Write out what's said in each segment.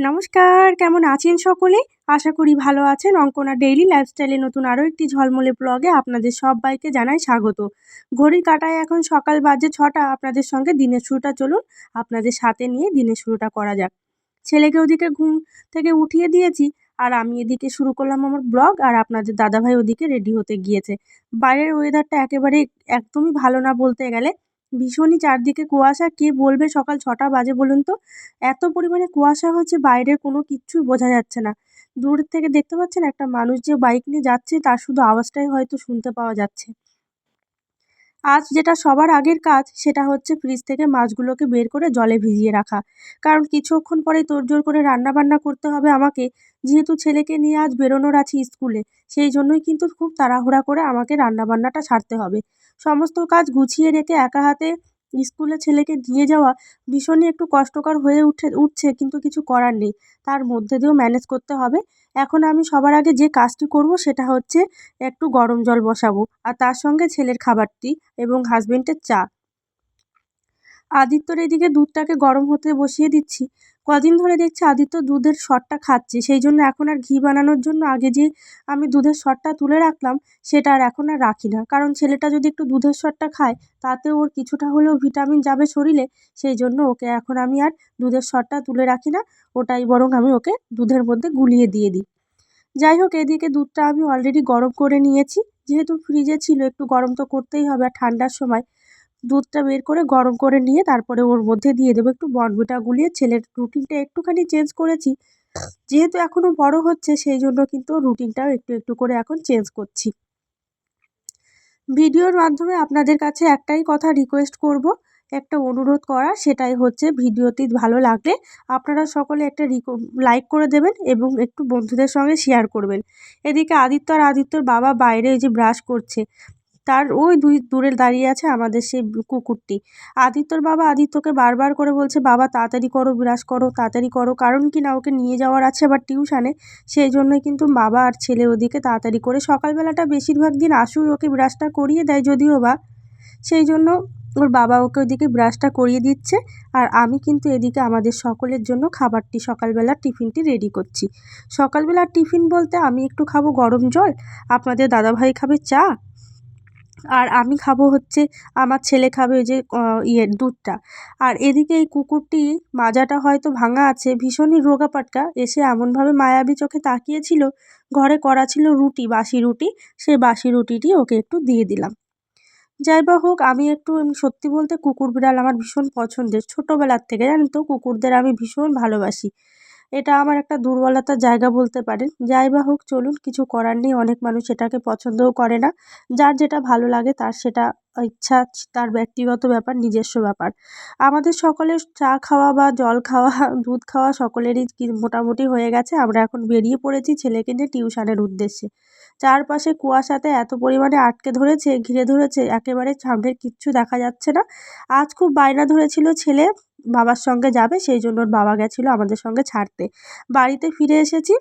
নমস্কার, কেমন আছেন সকলে? আশা করি ভালো আছেন। অঙ্কনা ডেইলি লাইফস্টাইলে নতুন আরও একটি ঝলমলে ব্লগে আপনাদের সবাইকে জানাই স্বাগত। ঘড়ির কাটায় এখন সকাল বাজে ছটা, আপনাদের সঙ্গে দিনের শুরুটা চলুন, আপনাদের সাথে নিয়ে দিনের শুরুটা করা যাক। ছেলেকে ওদিকে ঘুম থেকে উঠিয়ে দিয়েছি, আর আমি এদিকে শুরু করলাম আমার ব্লগ, আর আপনাদের দাদাভাই ওদিকে রেডি হতে গিয়েছে। বাইরের ওয়েদারটা একেবারে একদমই ভালো না বলতে গেলে ভীষণই চারদিকে কুয়াশা। কে বলবে সকাল ছটা বাজে বলুন তো? এত পরিমাণে কুয়াশা হচ্ছে, বাইরের কোনো কিচ্ছু বোঝা যাচ্ছে না। দূর থেকে দেখতে পাচ্ছেন একটা মানুষ যে বাইক নিয়ে যাচ্ছে, তার শুধু আওয়াজটাই হয়তো শুনতে পাওয়া যাচ্ছে। আজ যেটা সবার আগের কাজ, সেটা হচ্ছে ফ্রিজ থেকে মাছগুলোকে বের করে জলে ভিজিয়ে রাখা। কারণ কিছুক্ষণ পরেই তোড়জোড় করে রান্না বান্না করতে হবে আমাকে। যেহেতু ছেলেকে নিয়ে আজ বেরোনোর আছে স্কুলে, সেই জন্যই কিন্তু খুব তাড়াহুড়া করে আমাকে রান্না বান্নাটা সারতে হবে। সমস্ত কাজ গুছিয়ে রেখে একা হাতে স্কুলে ছেলেকে নিয়ে যাওয়া ভীষণই একটু কষ্টকর হয়ে উঠে, উঠছে, কিন্তু কিছু করার নেই। তার মধ্যে দিয়েও ম্যানেজ করতে হবে। এখন আমি সবার আগে যে কাজটি করব সেটা হচ্ছে একটু গরম জল বসাবো, আর তার সঙ্গে ছেলের খাবারটি এবং হাজবেন্ডের চা। আদিত্যর এদিকে দুধটাকে গরম হতে বসিয়ে দিচ্ছি। কদিন ধরে দেখছি আদিত্য দুধের শটটা খাচ্ছে, সেই জন্য এখন আর ঘি বানানোর জন্য আগে যে আমি দুধের শটটা তুলে রাখলাম, সেটা আর এখন আর রাখি না। কারণ ছেলেটা যদি একটু দুধের শটটা খায়, তাতে ওর কিছুটা হলেও ভিটামিন যাবে শরীরে, সেই জন্য ওকে এখন আমি আর দুধের শটটা তুলে রাখি না, ওটাই বরং আমি ওকে দুধের মধ্যে গুলিয়ে দিয়ে দিই। যাই হোক, এদিকে দুধটা আমি অলরেডি গরম করে নিয়েছি, যেহেতু ফ্রিজে ছিল, একটু গরম তো করতেই হবে, আর ঠান্ডার সময় দুধটা বের করে গরম করে নিয়ে তারপরে ওর মধ্যে দিয়ে দেবো। একটু বনবিটা গুলিয়ে ছেলের রুটিনটা একটুখানি চেঞ্জ করেছি। যেহেতু এখনও বড় হচ্ছে সেই জন্য কিন্তু রুটিনটাও একটু একটু করে এখন চেঞ্জ করছি। ভিডিওর মাধ্যমে আপনাদের কাছে একটাই কথা রিকোয়েস্ট করব, একটা অনুরোধ করা সেটাই হচ্ছে ভিডিওটি ভালো লাগলে আপনারা সকলে একটা লাইক করে দেবেন এবং একটু বন্ধুদের সঙ্গে শেয়ার করবেন। এদিকে আদিত্য আর আদিত্যর বাবা বাইরে যে ব্রাশ করছে। তার ওই দুই দূরে দাঁড়িয়ে আছে আমাদের সেই কুকুরটি। আদিত্যর বাবা আদিত্যকে বারবার করে বলছে, বাবা, তাড়াতাড়ি করো, বিরাজ করো, তাড়াতাড়ি করো। কারণ কি না, ওকে নিয়ে যাওয়ার আছে আবার টিউশানে। সেই জন্যই কিন্তু বাবা আর ছেলে ওদিকে তাড়াতাড়ি করে সকালবেলাটা বেশিরভাগ দিন আসুই ওকে ব্রাশটা করিয়ে দেয় যদিও বা। সেই জন্য ওর বাবা ওকে ওদিকে ব্রাশটা করিয়ে দিচ্ছে আর আমি কিন্তু এদিকে আমাদের সকলের জন্য খাবারটি সকালবেলার টিফিনটি রেডি করছি। সকালবেলার টিফিন বলতে আমি একটু খাব গরম জল, আপনাদের দাদাভাই খাবে চা? আর আমি খাব হচ্ছে, আমার ছেলে খাবে ওই যে ইয়ে দুধটা। আর এদিকে এই কুকুরটি মাজাটা হয়তো ভাঙা আছে, ভীষণই রোগা পাটকা এসে এমনভাবে মায়াবী চোখে তাকিয়েছিল, ঘরে করা ছিল রুটি, বাসি রুটি। সেই বাসি রুটিটি ওকে একটু দিয়ে দিলাম। যাই বা হোক, আমি একটু সত্যি বলতে কুকুর বিড়াল আমার ভীষণ পছন্দের। ছোটোবেলার থেকে জানেন তো, কুকুরদের আমি ভীষণ ভালোবাসি। এটা আমার একটা দুর্বলতার জায়গা বলতে পারেন। যাই বা হোক, চলুন, কিছু করার নেই। অনেক মানুষ এটাকে পছন্দও করে না। যার যেটা ভালো লাগে, তার সেটা ইচ্ছা, তার ব্যক্তিগত ব্যাপার, নিজস্ব ব্যাপার। আমাদের সকলের চা খাওয়া বা জল খাওয়া, দুধ খাওয়া সকলেরই মোটামুটি হয়ে গেছে। আমরা এখন বেরিয়ে পড়েছি ছেলেকে নিয়ে টিউশনের উদ্দেশ্যে। চারপাশে কুয়াশাতে এত পরিমাণে আটকে ধরেছে, ঘিরে ধরেছে, একেবারে সামনের কিচ্ছু দেখা যাচ্ছে না। আজ খুব বায়না ধরেছিল ছেলে। বাবার সঙ্গে যাবে, সেই জন্য ওর বাবা গেছিল আমাদের সঙ্গে ছাড়তে। বাড়িতে ফিরে এসেছি।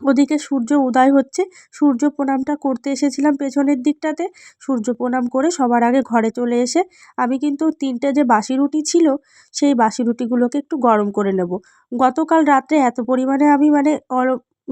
ওদিকে সূর্য উদয় হচ্ছে। সূর্য প্রণামটা করতে এসেছিলাম পেছনের দিকটাতে। সূর্য প্রণাম করে সবার আগে ঘরে চলে এসে আমি কিন্তু তিনটে যে বাসি রুটি ছিল, সেই বাসি রুটিগুলোকে একটু গরম করে নেব। গতকাল রাত্রে এত পরিমাণে আমি মানে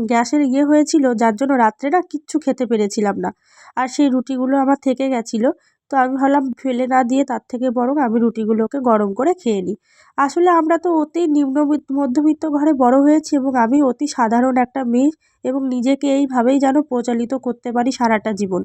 গ্যাসের ইয়ে হয়েছিল, যার জন্য রাত্রে না কিচ্ছু খেতে পেরেছিলাম না। আর সেই রুটিগুলো আমার থেকে গেছিল। তো আমি ভাবলাম ফেলে না দিয়ে তার থেকে বরং আমি রুটিগুলোকে গরম করে খেয়ে নিই। আসলে আমরা তো অতি নিম্ন মধ্যবিত্ত ঘরে বড় হয়েছি এবং আমি অতি সাধারণ একটা মেয়ে এবং নিজেকে এইভাবেই যেন প্রচালিত করতে পারি সারাটা জীবন।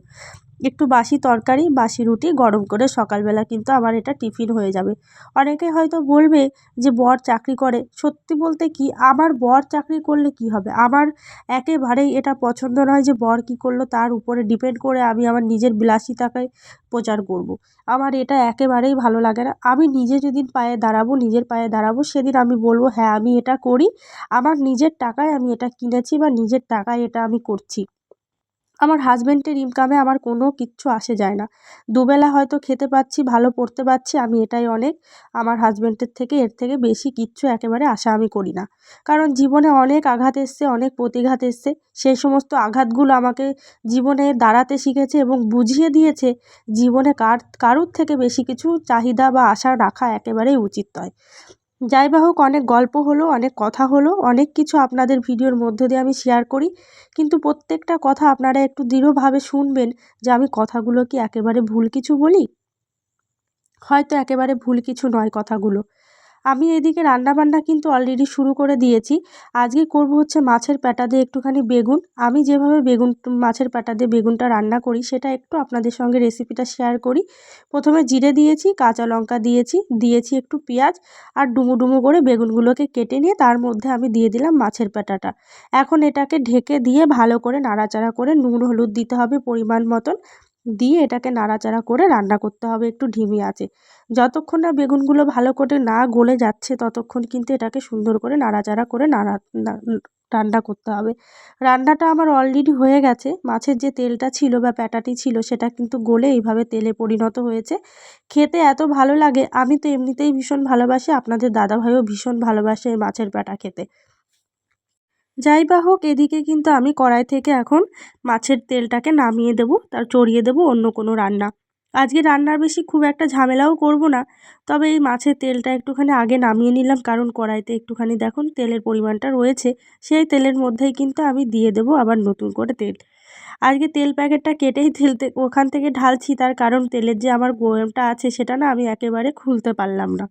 একটু বাসি তরকারি, বাসি রুটি গরম করে সকালবেলা কিন্তু আমার এটা টিফিন হয়ে যাবে। অনেকে হয়তো বলবে যে, বর চাকরি করে। সত্যি বলতে কি, আমার বর চাকরি করলে কি হবে? আমার একেবারেই এটা পছন্দ নয় যে, বর কী করল, তার উপরে ডিপেন্ড করে আমি আমার নিজের বিলাসিতাকে প্রচার করব। আমার এটা একেবারেই ভালো লাগে না। আমি নিজে যেদিন পায়ে দাঁড়াবো, নিজের পায়ে দাঁড়াবো, সেদিন আমি বলব হ্যাঁ আমি এটা করি। আমার নিজের টাকায় আমি এটা কিনেছি বা নিজের টাকায় এটা আমি করছি। আমার হাজব্যান্ডের ইনকামে আমার কোনো কিচ্ছু আসে যায় না। দুবেলা হয়তো খেতে পাচ্ছি, ভালো পড়তে পারছি আমি এটাই অনেক। আমার হাজব্যান্ডের থেকে এর থেকে বেশি কিচ্ছু একেবারে আশা আমি করি না। কারণ জীবনে অনেক আঘাত এসছে, অনেক প্রতিঘাত এসছে। সেই সমস্ত আঘাতগুলো আমাকে জীবনে দাঁড়াতে শিখেছে এবং বুঝিয়ে দিয়েছে, জীবনে কার, কারুর থেকে বেশি কিছু চাহিদা বা আশা রাখা একেবারেই উচিত নয়। যাই বা হোক, অনেক গল্প হলো, অনেক কথা হলো, অনেক কিছু আপনাদের ভিডিওর মধ্য দিয়ে আমি শেয়ার করি। কিন্তু প্রত্যেকটা কথা আপনারা একটু দৃঢ়ভাবে শুনবেন যে আমি কথাগুলো কি একেবারে ভুল কিছু বলি? হয়তো একেবারে ভুল কিছু নয় কথাগুলো। আমি এদিকে রান্নাবান্না কিন্তু অলরেডি শুরু করে দিয়েছি। আজকে করব হচ্ছে মাছের প্যাটা দিয়ে একটুখানি বেগুন। আমি যেভাবে বেগুন, মাছের প্যাটা দিয়ে বেগুনটা রান্না করি, সেটা একটু আপনাদের সঙ্গে রেসিপিটা শেয়ার করি। প্রথমে জিরে দিয়েছি, কাঁচা লঙ্কা দিয়েছি দিয়েছি একটু পেঁয়াজ আর ডুমো ডুমো করে বেগুনগুলোকে কেটে নিয়ে তার মধ্যে আমি দিয়ে দিলাম মাছের প্যাটাটা। এখন এটাকে ঢেকে দিয়ে ভালো করে নাড়াচাড়া করে নুন, হলুদ দিতে হবে পরিমাণ মতন। দিয়ে এটাকে নাড়াচাড়া করে রান্না করতে হবে, একটু ঢিমি আছে। যতক্ষণ না বেগুনগুলো ভালো করে না গলে যাচ্ছে, ততক্ষণ কিন্তু এটাকে সুন্দর করে নাড়াচাড়া করে নাড়া রান্না করতে হবে। রান্নাটা আমার অলরেডি হয়ে গেছে। মাছের যে তেলটা ছিল বা প্যাটাটি ছিল, সেটা কিন্তু গলে এইভাবে তেলে পরিণত হয়েছে। খেতে এত ভালো লাগে, আমি তো এমনিতেই ভীষণ ভালোবাসি। আপনাদের দাদাভাইও ভীষণ ভালোবাসে এই মাছের প্যাটা খেতে। যাই বা হোক, এদিকে কিন্তু আমি কড়াই থেকে এখন মাছের তেলটাকে নামিয়ে দেবো, তার চড়িয়ে দেবো অন্য কোনো রান্না। আজকে রান্নার বেশি খুব একটা ঝামেলাও করব না, তবে এই মাছের তেলটা একটুখানি আগে নামিয়ে নিলাম, কারণ কড়াইতে একটুখানি দেখুন তেলের পরিমাণটা রয়েছে, সেই তেলের মধ্যেই কিন্তু আমি দিয়ে দেবো আবার নতুন করে তেল। আজকে তেল প্যাকেটটা কেটেই তেল ওখান থেকে ঢালছি, তার কারণ তেলের যে আমার গোয়েমটা আছে, সেটা না আমি একেবারে খুলতে পারলাম না।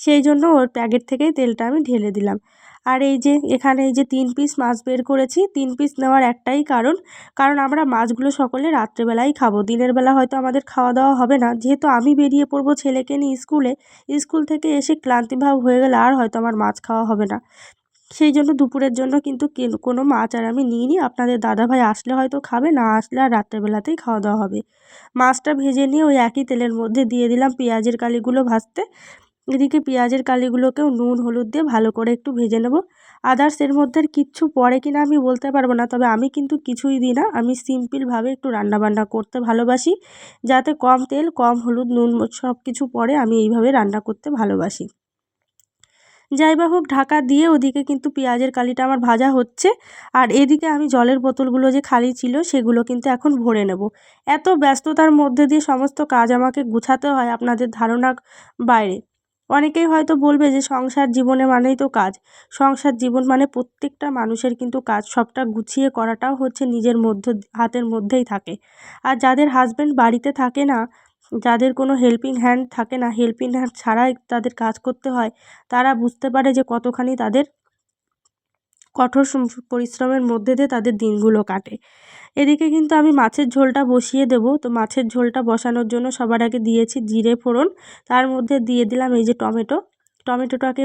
সেই জন্য ওর প্যাকেট থেকেই তেলটা আমি ঢেলে দিলাম। আর এই যে এখানে এই যে তিন পিস মাছ বের করেছি, তিন পিস নেওয়ার একটাই কারণ কারণ আমরা মাছগুলো সকলে রাত্রেবেলাই খাব। দিনের বেলা হয়তো আমাদের খাওয়া দাওয়া হবে না। যেহেতু আমি বেরিয়ে পড়ব ছেলেকে নিয়ে স্কুলে, স্কুল থেকে এসে ক্লান্তিভাব হয়ে গেলে আর হয়তো আমার মাছ খাওয়া হবে না। সেই জন্য দুপুরের জন্য কিন্তু কোনো মাছ আর আমি নিই নিইনি। আপনাদের দাদাভাই আসলে হয়তো খাবে, না আসলে আর রাত্রেবেলাতেই খাওয়া দাওয়া হবে। মাছটা ভেজে নিয়ে ওই একই তেলের মধ্যে দিয়ে দিলাম। পেঁয়াজের কালিগুলো ভাজতে এদিকে পেঁয়াজের কালিগুলোকেও নুন, হলুদ দিয়ে ভালো করে একটু ভেজে নেব। আদার্স এর মধ্যে কিচ্ছু পড়ে কিনা আমি বলতে পারব না, তবে আমি কিন্তু কিছুই দিই না। আমি সিম্পলভাবে একটু রান্নাবান্না করতে ভালোবাসি, যাতে কম তেল, কম হলুদ, নুন সব কিছু পরে আমি এইভাবে রান্না করতে ভালোবাসি। যাই বা হোক, ঢাকা দিয়ে ওদিকে কিন্তু পেঁয়াজের কালিটা আমার ভাজা হচ্ছে। আর এদিকে আমি জলের বোতলগুলো যে খালি ছিল, সেগুলো কিন্তু এখন ভরে নেব। এত ব্যস্ততার মধ্যে দিয়ে সমস্ত কাজ আমাকে গুছাতে হয় আপনাদের ধারণা বাইরে। অনেকেই হয়তো বলবে যে সংসার জীবনে মানেই তো কাজ। সংসার জীবন মানে প্রত্যেকটা মানুষের কিন্তু কাজ। সবটা গুছিয়ে করাটাও হচ্ছে নিজের মধ্য, হাতের মধ্যেই থাকে। আর যাদের হাজব্যান্ড বাড়িতে থাকে না, যাদের কোনো হেল্পিং হ্যান্ড থাকে না হেল্পিং হ্যান্ড ছাড়াই তাদের কাজ করতে হয়, তারা বুঝতে পারে যে কতখানি তাদের কঠোর পরিশ্রমের মধ্যে দিয়ে তাদের দিনগুলো কাটে। এদিকে কিন্তু আমি মাছের ঝোলটা বসিয়ে দেবো। তো মাছের ঝোলটা বসানোর জন্য সবার আগে দিয়েছি জিরে ফোড়ন। তার মধ্যে দিয়ে দিলাম এই যে টমেটো। টমেটোটাকে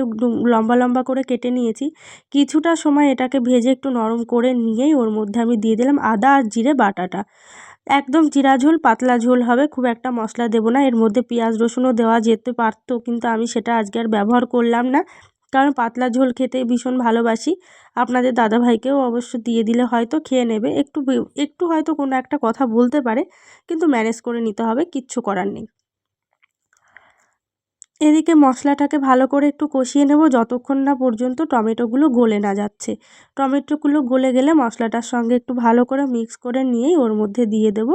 লম্বা লম্বা করে কেটে নিয়েছি। কিছুটা সময় এটাকে ভেজে একটু নরম করে নিয়েই ওর মধ্যে আমি দিয়ে দিলাম আদা আর জিরে বাটাটা। একদম জিরা ঝোল, পাতলা ঝোল হবে, খুব একটা মশলা দেবো না। এর মধ্যে পেঁয়াজ রসুনও দেওয়া যেতে পারতো, কিন্তু আমি সেটা আজকে আর ব্যবহার করলাম না। কারণ পাতলা ঝোল খেতে ভীষণ ভালোবাসি। আপনাদের দাদাভাইকেও অবশ্য দিয়ে দিলে হয়তো খেয়ে নেবে। একটু একটু হয়তো কোনো একটা কথা বলতে পারে, কিন্তু ম্যানেজ করে নিতে হবে, কিচ্ছু করার নেই। এদিকে মশলাটাকে ভালো করে একটু কষিয়ে নেব, যতক্ষণ না পর্যন্ত টমেটোগুলো গলে না যাচ্ছে। টমেটোগুলো গলে গেলে মশলাটার সঙ্গে একটু ভালো করে মিক্স করে নিয়েই ওর মধ্যে দিয়ে দেবো।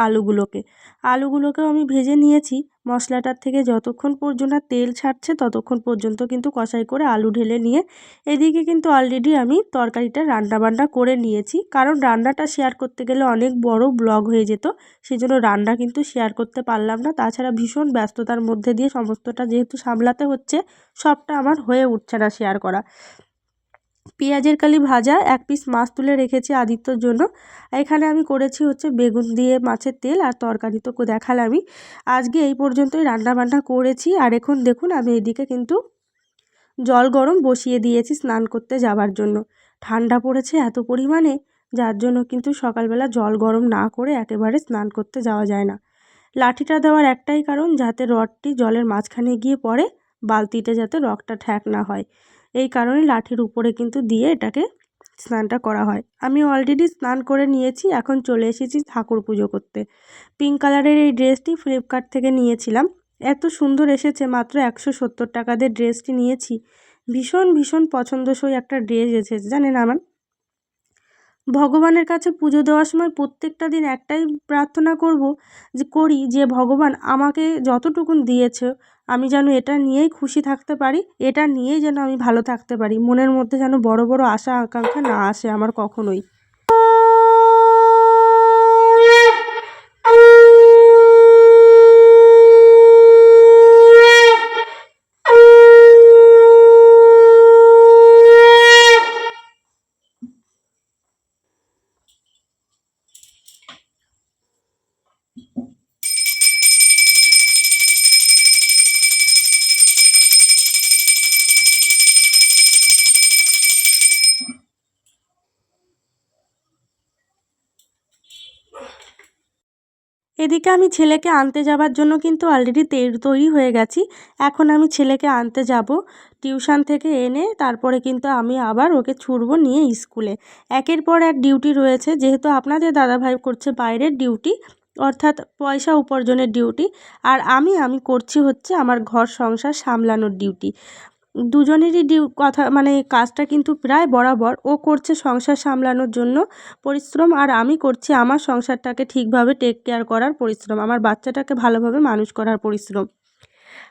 আলুগুলোকে। আলুগুলোকেও আমি ভেজে নিয়েছি। মশলাটার থেকে যতক্ষণ পর্যন্ত তেল ছাড়ছে, ততক্ষণ পর্যন্ত কিন্তু কষাই করে আলু ঢেলে নিয়ে এদিকে কিন্তু অলরেডি আমি তরকারিটা রান্নাবান্না করে নিয়েছি। কারণ রান্নাটা শেয়ার করতে গেলে অনেক বড় ব্লগ হয়ে যেত সেই জন্য রান্না কিন্তু শেয়ার করতে পারলাম না। তাছাড়া ভীষণ ব্যস্ততার মধ্যে দিয়ে সমস্তটা যেহেতু সামলাতে হচ্ছে, সবটা আমার হয়ে উঠছে না শেয়ার করা। পেঁয়াজের কালি ভাজা, এক পিস মাছ তুলে রেখেছি আদিত্যর জন্য। এখানে আমি করেছি হচ্ছে বেগুন দিয়ে মাছের তেল আর তরকারি। তো দেখালামই আজকে এই পর্যন্তই রান্না বান্না করেছি। আর এখন দেখুন, আমি এদিকে কিন্তু জল গরম বসিয়ে দিয়েছি স্নান করতে যাবার জন্য। ঠান্ডা পড়েছে এত পরিমাণে, যার জন্য কিন্তু সকালবেলা জল গরম না করে একেবারে স্নান করতে যাওয়া যায় না। লাঠিটা দেওয়ার একটাই কারণ, যাতে রডটি জলের মাঝখানে গিয়ে পড়ে, বালতিতে যাতে রগটা ঠ্যাক না হয়। এই কারণে লাঠির উপরে কিন্তু দিয়ে এটাকে স্নানটা করা হয়। আমি অলরেডি স্নান করে নিয়েছি, এখন চলে এসেছি ঠাকুর পুজো করতে। পিঙ্ক কালারের এই ড্রেসটি ফ্লিপকার্ট থেকে নিয়েছিলাম। এত সুন্দর এসেছে, মাত্র একশো সত্তর টাকাদের ড্রেসটি নিয়েছি। ভীষণ ভীষণ পছন্দসই একটা ড্রেস এসেছে, জানেন আমার? ভগবানের কাছে পুজো দেওয়ার সময় প্রত্যেকটা দিন একটাই প্রার্থনা করব যে করি যে ভগবান আমাকে যতটুকুন দিয়েছে আমি যেন এটা নিয়েই খুশি থাকতে পারি, এটা নিয়েই যেন আমি ভালো থাকতে পারি। মনের মধ্যে যেন বড় বড় আশা আকাঙ্ক্ষা না আসে আমার কখনোই। এদিকে আমি ছেলেকে আনতে যাবার জন্য কিন্তু অলরেডি তৈরি হয়ে গেছি। এখন আমি ছেলেকে আনতে যাব। টিউশন থেকে এনে তারপরে কিন্তু আমি আবার ওকে ছুটবো নিয়ে স্কুলে। একের পর এক ডিউটি রয়েছে। যেহেতু আপনাদের দাদাভাই করছে বাইরের ডিউটি অর্থাৎ পয়সা উপার্জনের ডিউটি আর আমি আমি করছি হচ্ছে আমার ঘর সংসার সামলানোর ডিউটি দুজনেরই ডিউ কথা মানে কাজটা কিন্তু প্রায় বরাবর। ও করছে সংসার সামলানোর জন্য পরিশ্রম আর আমি করছি আমার সংসারটাকে ঠিকভাবে টেক কেয়ার করার পরিশ্রম, আমার বাচ্চাটাকে ভালোভাবে মানুষ করার পরিশ্রম।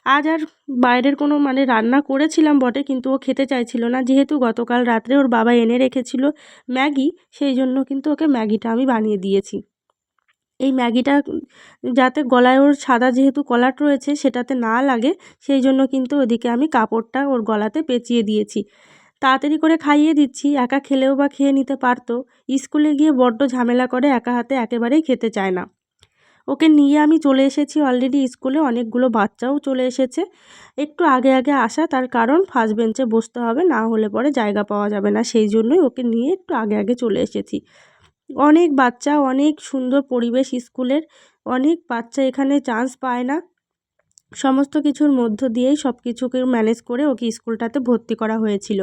আজ আর বাইরের কোনো মানে রান্না করেছিলাম বটে, কিন্তু ও খেতে চাইছিল না। যেহেতু গতকাল রাত্রে ওর বাবা এনে রেখেছিল ম্যাগি, সেই জন্য কিন্তু ওকে ম্যাগিটা আমি বানিয়ে দিয়েছি। এই ম্যাগিটা যাতে গলায় ওর সাদা যেহেতু কলার রয়েছে সেটাতে না লাগে, সেই জন্য কিন্তু ওদিকে আমি কাপড়টা ওর গলাতে পেঁচিয়ে দিয়েছি। তাড়াতাড়ি করে খাইয়ে দিচ্ছি, একা খেলেও বা খেয়ে নিতে পারতো। স্কুলে গিয়ে বড্ড ঝামেলা করে, একা হাতে একেবারেই খেতে চায় না। ওকে নিয়ে আমি চলে এসেছি অলরেডি স্কুলে, অনেকগুলো বাচ্চাও চলে এসেছে। একটু আগে আগে আসা, তার কারণ ফার্স্ট বেঞ্চে বসতে হবে, না হলে পরে জায়গা পাওয়া যাবে না, সেই জন্যই ওকে নিয়ে একটু আগে আগে চলে এসেছি। অনেক বাচ্চা, অনেক সুন্দর পরিবেশ স্কুলের, অনেক বাচ্চা এখানে চান্স পায় না। সমস্ত কিছুর মধ্য দিয়েই সব কিছুকে ম্যানেজ করে ওকে স্কুলটাতে ভর্তি করা হয়েছিল।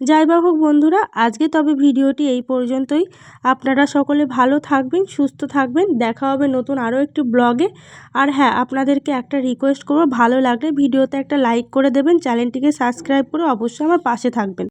যাই বা হোক বন্ধুরা, আজকে তবে ভিডিওটি এই পর্যন্তই। আপনারা সকলে ভালো থাকবেন, সুস্থ থাকবেন। দেখা হবে নতুন আরও একটি ব্লগে। আর হ্যাঁ আপনাদেরকে একটা রিকোয়েস্ট করব, ভালো লাগলে ভিডিওতে একটা লাইক করে দেবেন চ্যানেলটিকে সাবস্ক্রাইব করে অবশ্যই আমার পাশে থাকবেন।